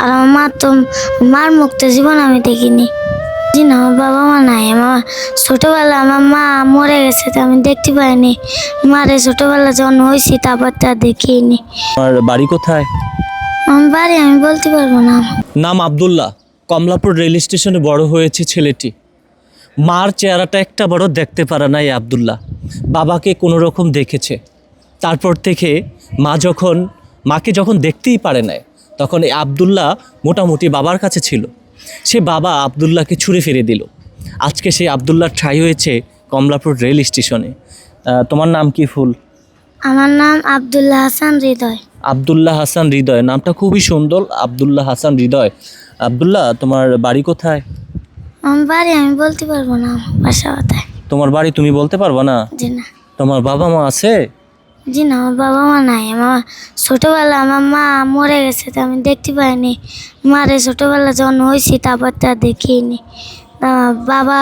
আর আমার মা তো মার মুক্ত জীবন আমি দেখিনি। জি না আমার বাবা মা নাই আমার ছোটোবেলা আমার মা মরে গেছে তো আমি দেখতে পাইনি। মারে ছোটোবেলা যখন হয়েছি তারপর তা দেখিনি। আমার বাড়ি কোথায়? আমার বাড়ি আমি বলতে পারব না। নাম আবদুল্লাহ। কমলাপুর রেল স্টেশনে বড় হয়েছে ছেলেটি। মার চেহারাটা একটা বড় দেখতে পারে না এই আবদুল্লাহ। বাবাকে কোনো রকম দেখেছে। তারপর থেকে মা যখন মাকে যখন দেখতেই পারে না তখন এই আবদুল্লাহ মোটামুটি বাবার কাছে ছিল। সে বাবা আবদুল্লাহকে ছুঁড়ে ফিরে দিল। আজকে সেই আবদুল্লাহ ঠাই হয়েছে কমলাপুর রেল স্টেশনে। তোমার নাম কি ফুল? আমার নাম আব্দুল্লাহ হাসান হৃদয়। আবদুল্লাহ হাসান হৃদয় নামটা খুবই সুন্দর। আবদুল্লাহ হাসান হৃদয়। আবদুল্লাহ তোমার বাড়ি কোথায়? আমার বাড়ি আমি বলতে পারব না বাসা কোথায়? তোমার বাড়ি তুমি বলতে পারবে না। তোমার বাবা মা আছে? জি না আমার বাবা মা নাই আমার ছোটবেলা আমার মা মরে গেছে তো আমি দেখতে পাইনি। মারে ছোটোবেলা যখন হয়েছি তারপর তা দেখিনি। বাবা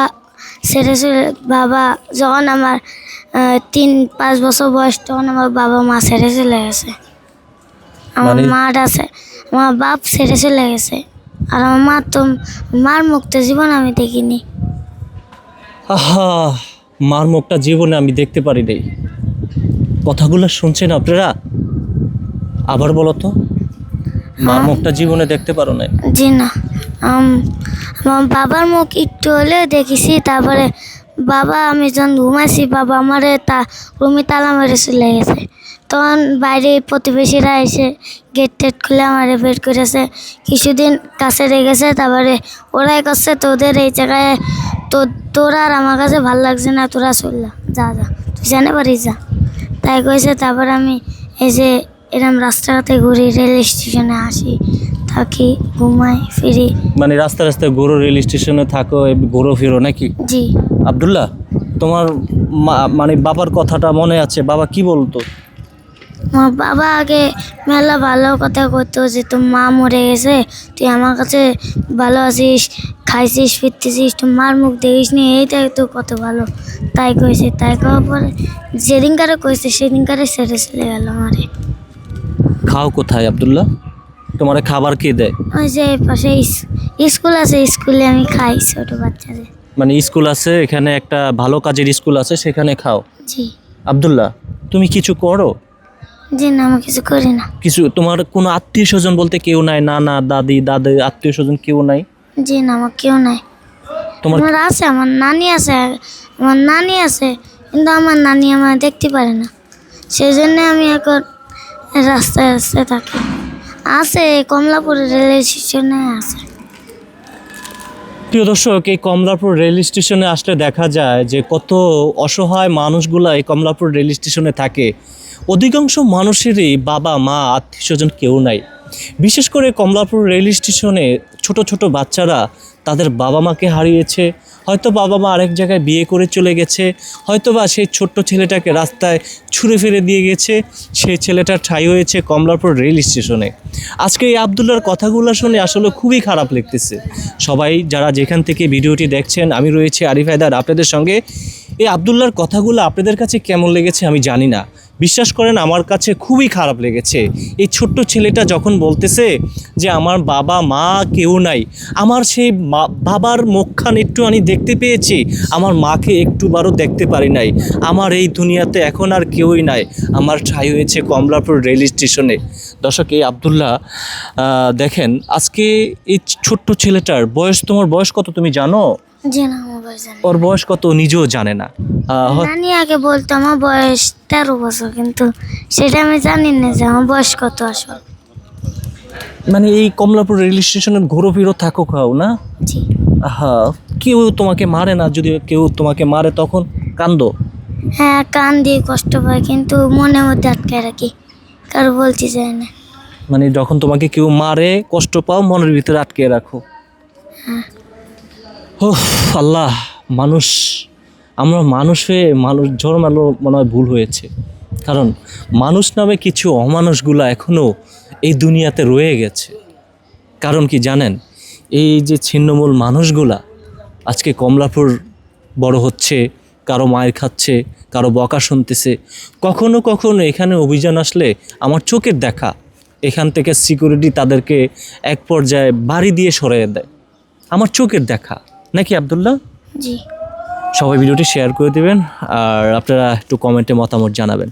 সেরে সেরে বাবা যখন আমার তিন পাঁচ বছর বয়স তখন আমার বাবা মা ছেড়ে চলে গেছে। আমার মানে- মার আছে আমার বাপ ছেড়ে চলে গেছে। আর আমার মা তো মার মুক্ত জীবন আমি দেখিনি। আহা মার মুখটা জীবনে আমি দেখতে পারি নাই কথাগুলো শুনছেন আপনারা? আবার বলো তো। মার মুখটা জীবনে দেখতে পারো না জি না। আমার বাবার মুখ একটু হলেও দেখেছি তারপরে বাবা আমি যখন ঘুমাইছি বাবা আমারে তা রুমে তালা মেরে চলে গেছে। তখন বাইরে প্রতিবেশীরা এসে গেট টেট খুলে আমারে বের করেছে। কিছুদিন কাছে রেখেছে তারপরে ওরাই করছে তোদের এই জায়গায় তো তোরা আর আমার কাছে ভালো লাগছে না তোরা চললা যা যা। তুই জানে পারিস যা। তাই কয়েছে তারপর আমি এই যে এরম রাস্তাঘাটে ঘুরি রেল স্টেশনে আসি থাকি ঘুমাই ফিরি। মানে রাস্তা রাস্তায় গরু রেল স্টেশনে থাকো ঘোরো ফিরো নাকি? জি। আবদুল্লাহ তোমার মা- মানে বাবার কথাটা মনে আছে বাবা কি বলতো? আমার বাবা আগে মেলা ভালো কথা করতো যে তোর মা মরে গেছে তুই আমার কাছে ভালো আছিস খাইছিস ফিরতেছিস তো মার মুখ দেখিস নি এইটাই তো কত ভালো। তাই কয়েছে তাই কওয়ার পরে যেদিনকারে কয়েছে সেদিনকারে সেরে চলে গেল আমারে। খাও কোথায় আবদুল্লাহ? তোমার খাবার কে দেয়? ওই যে পাশে স্কুল আছে স্কুলে আমি খাই ছোট বাচ্চাদের। মানে স্কুল আছে এখানে একটা ভালো কাজের স্কুল আছে সেখানে খাও। জি। আবদুল্লাহ তুমি কিছু করো? জি না আমি কিছু করি না। কিছু তোমার কোনো আত্মীয় স্বজন বলতে কেউ নাই না না দাদি দাদি আত্মীয় স্বজন কেউ নাই? জি না আমার কেউ নাই। তোমার আমার আছে আমার নানি আছে আমার নানি আছে কিন্তু আমার নানি আমার দেখতে পারে না। সেই জন্য আমি এখন রাস্তায় রাস্তায় থাকি। আছে কমলাপুর রেল স্টেশনে আছে। প্রিয় দর্শক এই কমলাপুর রেল স্টেশনে আসলে দেখা যায় যে কত অসহায় মানুষগুলা এই কমলাপুর রেল স্টেশনে থাকে। অধিকাংশ মানুষেরই বাবা মা আত্মীয় স্বজন কেউ নাই। বিশেষ করে কমলাপুর রেল স্টেশনে ছোট ছোট বাচ্চারা তাদের বাবা মাকে হারিয়েছে। হয়তো বাবা মা আরেক জায়গায় বিয়ে করে চলে গেছে হয়তো বা সেই ছোট্ট ছেলেটাকে রাস্তায় ছুঁড়ে ফেলে দিয়ে গেছে, সেই ছেলেটা ঠাই হয়েছে কমলাপুর রেল স্টেশনে। আজকে এই আবদুল্লার কথাগুলো শুনে আসলে খুবই খারাপ লাগতেছে। সবাই যারা যেখান থেকে ভিডিওটি দেখছেন, আমি রয়েছি আরিফ হায়দার। আপনাদের সঙ্গে এই আবদুল্লার কথাগুলো আপনাদের কাছে কেমন লেগেছে আমি জানি না। বিশ্বাস করেন, আমার কাছে খুবই খারাপ লেগেছে। এই ছোট্ট ছেলেটা যখন বলতেছে যে, আমার বাবা, মা কেউ নাই, আমার সেই বাবার মুখখান একটু আমি দেখতে পেয়েছি, আমার মাকে একটুবারও দেখতে পারি নাই, আমার এই দুনিয়াতে এখন আর কেউই নাই, আমার ঠাই হয়েছে কমলাপুর রেল স্টেশনে। দর্শক, এই আবদুল্লাহ দেখেন, আজকে এই ছোট্ট ছেলেটার বয়স, তোমার বয়স কত তুমি জানো? ওর বয়স কত নিজেও জানে না। হয়- নানি আগে বলতো আমার বয়স তেরো বছর কিন্তু সেটা আমি জানি না যে আমার বয়স কত আসল। মানে এই কমলাপুর রেল স্টেশনে ঘোরো ফিরো থাকো খাও না হ্যাঁ কেউ তোমাকে মারে না যদি কেউ তোমাকে মারে তখন কান্দো? হ্যাঁ কান দিয়ে কষ্ট পায় কিন্তু মনের মধ্যে আটকে রাখি। কারও বলতে চাই না। মানে যখন তোমাকে কেউ মারে কষ্ট পাও মনের ভিতরে আটকে রাখো। ও আল্লাহ, মানুষ, আমরা মানুষ হয়ে মানুষ জন্মালো মনে হয় ভুল হয়েছে। কারণ মানুষ নামে কিছু অমানুষগুলো এখনও এই দুনিয়াতে রয়ে গেছে। কারণ কি জানেন? এই যে ছিন্নমূল মানুষগুলা, আজকে কমলাপুর বড় হচ্ছে, কারও মায়ের খাচ্ছে, কারও বকা শুনতেছে, কখনো কখনো এখানে অভিযান আসলে আমার চোখের দেখা, এখান থেকে সিকিউরিটি তাদেরকে এক পর্যায়ে বাড়ি দিয়ে সরিয়ে দেয়। আমার চোখের দেখা। নাকি আবদুল্লাহ? জি। সবাই ভিডিওটি শেয়ার করে দিবেন আর আপনারা একটু কমেন্টে মতামত জানাবেন।